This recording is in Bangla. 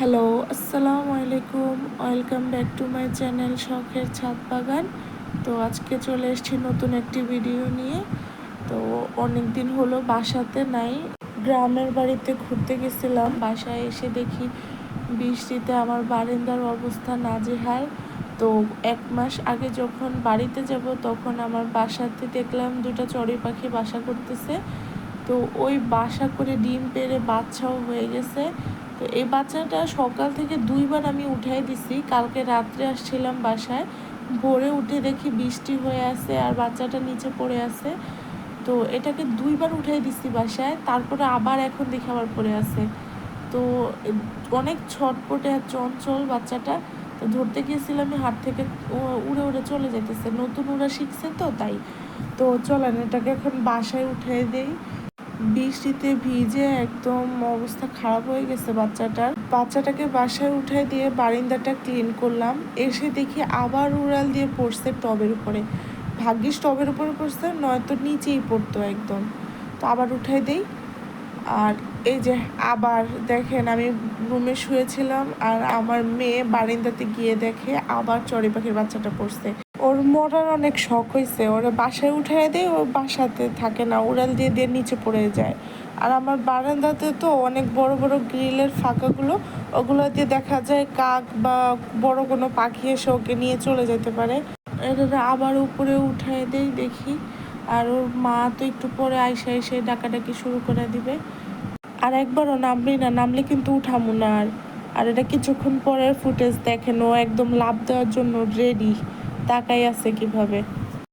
হ্যালো আসসালামু আলাইকুম welcome back to my channel শখের ছাদ বাগান তো আজকে চলে এসেছি নতুন একটি ভিডিও নিয়ে। তো অনেক দিন হলো বাসাতে নাই। গ্রামের বাড়িতে ঘুরতে গেছিলাম। বাসায় এসে দেখি বৃষ্টিতে আমার বারিন্দার অবস্থা নাজেহাল। তো এক মাস আগে যখন বাড়িতে যাব, তখন আমার বাসাতে দেখলাম দুটো চড়ুই পাখি বাসা করতেছে। তো ওই বাসা করে ডিম পেড়ে বাচ্চাও হয়ে গেছে। তো এই বাচ্চাটা সকাল থেকে দুইবার আমি উঠাই দিছি। কালকে রাত্রে আসছিলাম বাসায়। ভোরে উঠে দেখি বৃষ্টি হয়ে আছে আর বাচ্চাটা নিচে পড়ে আছে। তো এটাকে দুইবার উঠাই দিছি বাসায়, তারপরে আবার এখন দেখি আবার পড়ে আছে। তো অনেক ছটপটে আর চঞ্চল বাচ্চাটা। তো ধরতে গিয়েছিলাম হাত থেকে উড়ে উড়ে চলে যেতেছে নতুন উড়া শিখছে তো তাই। তো চলেন এটাকে এখন বাসায় উঠিয়ে দেই। বৃষ্টিতে ভিজে একদম অবস্থা খারাপ হয়ে গেছে বাচ্চাটার। বাচ্চাটাকে বাসায় উঠাই দিয়ে বারিন্দাটা ক্লিন করলাম। এসে দেখি আবার উড়াল দিয়ে পড়ছে টবের উপরে। ভাগ্যিস টবের উপরে পড়ছে, নয়তো নিচেই পড়তো একদম। তো আবার উঠাই দেই। আর এই যে আবার দেখেন, আমি রুমে শুয়েছিলাম আর আমার মেয়ে বারিন্দাতে গিয়ে দেখে আবার চড়ি পাখির বাচ্চাটা পড়ছে। ওর মরার অনেক শখ হয়েছে ওরা বাসায় উঠাই দেয়, ও বাসাতে থাকে না, উড়াল দিয়ে দিয়ে নিচে পড়ে যায়। আর আমার বারান্দাতে তো অনেক বড় বড় গ্রিলের ফাঁকাগুলো, ওগুলো দিয়ে দেখা যায় কাক বা বড় কোনো পাখি এসে ওকে নিয়ে চলে যেতে পারে। এটা আবার উপরে উঠাই দেই দেখি। আর ওর মা তো একটু পরে আইসা এসে ডাকাডাকি শুরু করে দিবে। আর একবারও নামবি না, নামলে কিন্তু উঠামু না আর। আর এটা কিছুক্ষণ পরের ফুটেজ দেখেন, ও একদম লাভ দেওয়ার জন্য রেডি তাকাই আছে কিভাবে